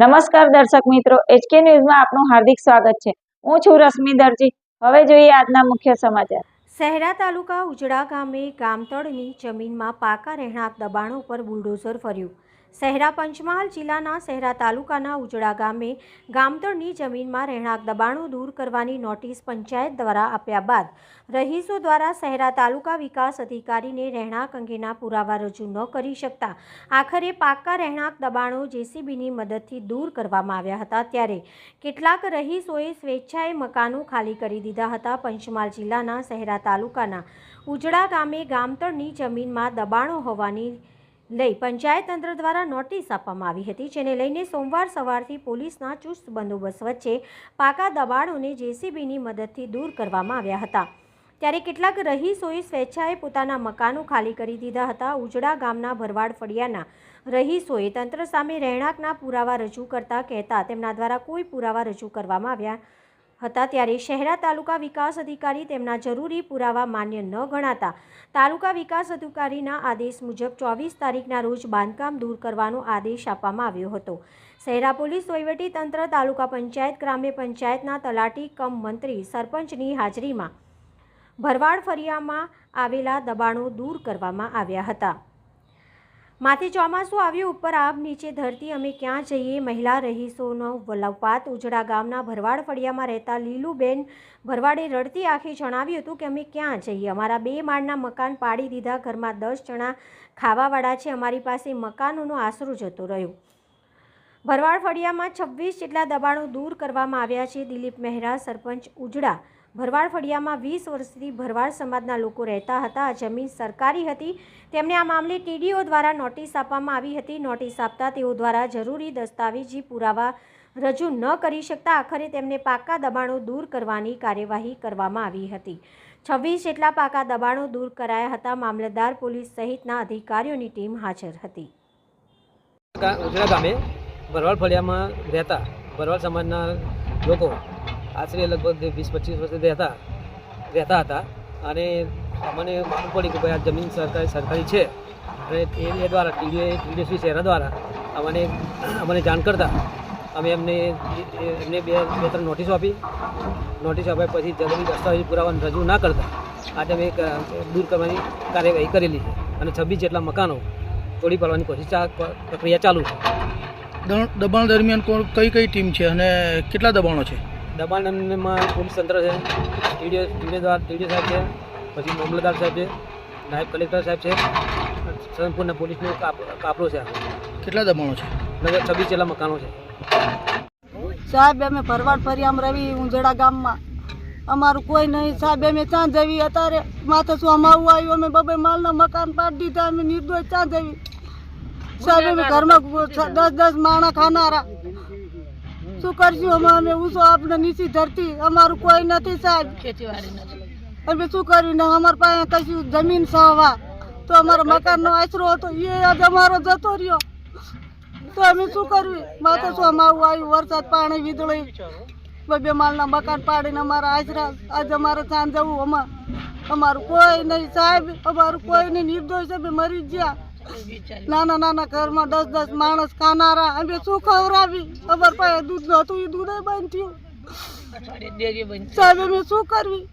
નમસ્કાર દર્શક મિત્રો એચકે ન્યૂઝમાં આપનું હાર્દિક સ્વાગત છે. હું છું રશ્મિ દરજી. હવે જોઈએ આજના મુખ્ય સમાચાર. શહેરા તાલુકા ઉજડા ગામે ગામતળની જમીનમાં પાકા રહેણાંક દબાણો પર બુલડોઝર ફર્યું. શહેરા પંચમહાલ જિલ્લાના શહેરા તાલુકાના ઉજડા ગામે ગામતળની જમીનમાં રહેણાંક દબાણો દૂર કરવાની નોટિસ પંચાયત દ્વારા આપ્યા બાદ રહીશો દ્વારા શહેરા તાલુકા વિકાસ અધિકારીને રહેણાંક અંગેના પુરાવા રજૂ ન કરી શકતા આખરે પાકા રહેણાંક દબાણો જેસીબીની મદદથી દૂર કરવામાં આવ્યા હતા ત્યારે કેટલાક રહીશોએ સ્વેચ્છાએ મકાનો ખાલી કરી દીધા હતા. પંચમહાલ જિલ્લાના શહેરા તાલુકાના ઉજડા ગામે ગામતળની જમીનમાં દબાણો હોવાની લઈ પંચાયત તંત્ર દ્વારા નોટિસ આપવામાં આવી હતી, જેને લઈને સોમવાર સવારથી પોલીસના ચુસ્ત બંદોબસ્ત વચ્ચે પાકા દબાણોને જેસીબીની મદદથી દૂર કરવામાં આવ્યા હતા. ત્યારે કેટલાક રહીશોએ સ્વેચ્છાએ પોતાના મકાનો ખાલી કરી દીધા હતા. ઉજડા ગામના ભરવાડ ફળિયાના રહીશોએ તંત્ર સામે રહેણાંકના પુરાવા રજૂ કરતા કહેતા તેમના દ્વારા કોઈ પુરાવા રજૂ કરવામાં આવ્યા હતા ત્યારે શહેરા તાલુકા વિકાસ અધિકારી તેમના જરૂરી પુરાવા માન્ય ન ગણાતા તાલુકા વિકાસ અધિકારીના આદેશ મુજબ ચોવીસ તારીખના રોજ બાંધકામ દૂર કરવાનો આદેશ આપવામાં આવ્યો હતો. શહેરા પોલીસ તંત્ર તાલુકા પંચાયત, ગ્રામ્ય પંચાયતના તલાટી કમ મંત્રી, સરપંચની હાજરીમાં ભરવાડ ફરિયામાં આવેલા દબાણો દૂર કરવામાં આવ્યા હતા. માથે ચોમાસું આવ્યું ઉપર આબ નીચે ધરતી. અમે ક્યાં જઈએ? મહિલા રહીશોનો વલપાત ઉજડા ગામના ભરવાડ ફળિયામાં રહેતા લીલુબેન ભરવાડે રડતી આંખે જણાવ્યું હતું કે અમે ક્યાં જઈએ? અમારા બે માળના મકાન પાડી દીધા. ઘરમાં દસ જણા ખાવાવાળા છે. અમારી પાસે મકાનોનો આશરો જતો રહ્યો. ભરવાડ ફળિયામાં છવ્વીસ જેટલા દબાણો દૂર કરવામાં આવ્યા છે. દિલીપ મહેરા, સરપંચ ઉજડા. ભરવાડ ફળિયામાં વીસ વર્ષથી ભરવાડ સમાજના લોકો રહેતા હતા. જમીન સરકારી હતી. તેમને આ મામલે ટીડીઓ દ્વારા નોટિસ આપવામાં આવી હતી. નોટિસ આપતા તેઓ દ્વારા જરૂરી દસ્તાવેજી પુરાવા રજૂ ન કરી શકતા આખરે તેમને પાકા દબાણો દૂર કરવાની કાર્યવાહી કરવામાં આવી હતી. છવ્વીસ જેટલા પાકા દબાણો દૂર કરાયા હતા. મામલતદાર, પોલીસ સહિતના અધિકારીઓની ટીમ હાજર હતી. ગામે ભરવાડ ફળિયામાં રહેતા ભરવાડ સમાજના લોકો આશરે લગભગ વીસ પચીસ વર્ષથી રહેતા રહેતા હતા. અને અમને માલુમ પડી કે ભાઈ આ જમીન સરકારી સરકારી છે. અને એ દ્વારા ટીડીએ ટીડીએસપી શહેરા દ્વારા અમને અમને જાણ કરતા અમે એમને એમને બે બે, ત્રણ નોટિસો આપી. નોટિસ આપ્યા પછી જરૂરી દસ્તાવેજ પુરાવા રજૂ ના કરતા આજે અમે દૂર કરવાની કાર્યવાહી કરેલી છે. અને છવ્વીસ જેટલા મકાનો તોડી પાડવાની કોશિશ પ્રક્રિયા ચાલુ છે. દબાણ દરમિયાન કોણ કઈ કઈ ટીમ છે અને કેટલા દબાણો છે? દબાણમાં પોલીસ તંત્ર છે? ટીડીઓ ટીડીઓ સાહેબ છે પછી મામલતદાર સાહેબ છે નાયબ કલેક્ટર સાહેબ છે સંપૂર્ણ પોલીસનો કાપલો છે કેટલા દબાણો છે? લગભગ છવ્વીસ જેટલા મકાનો છે. સાહેબ અમે ભરવાડ આમ રવિ ઉંજડા ગામમાં. અમારું કોઈ નહીં સાહેબ અમે ચાં જવી અત્યારે માથે શું અમારું આવ્યું? અમે બબે માલના મકાન પાડી દીધા અમે નિર્દોષ ચાં જવી. સાહેબ ઘરમાં દસ દસ માણા ખાનારા. શું કરશું અમે? અમે ઉસો આપણે નીચી ધરતી. અમારું કોઈ નથી સાહેબ. અમે શું કર્યું? ને અમારા પાસે કશું જમીન સહવા તો અમારો મકાનનો આશરો હતો. એ આજ અમારો જતો રહ્યો. તો અમે શું કરવી માથે શું અમારું આવ્યું? વરસાદ પાણી વીજળી. બબે માલના મકાન પાડીને અમારા આશરા. આજ અમારે ત્યાં જવું. અમાર અમારું કોઈ નહીં સાહેબ. અમારું કોઈ નહીં. નિર્દોષ અમે મરી ગયા. નાના નાના ઘરમાં દસ દસ માણસ ખાનારા અમે શું ખવડાવી? ખબર પાસે દૂધ નહોતું એ દૂધ બંધ થયું. સાહેબ અમે શું કરવી?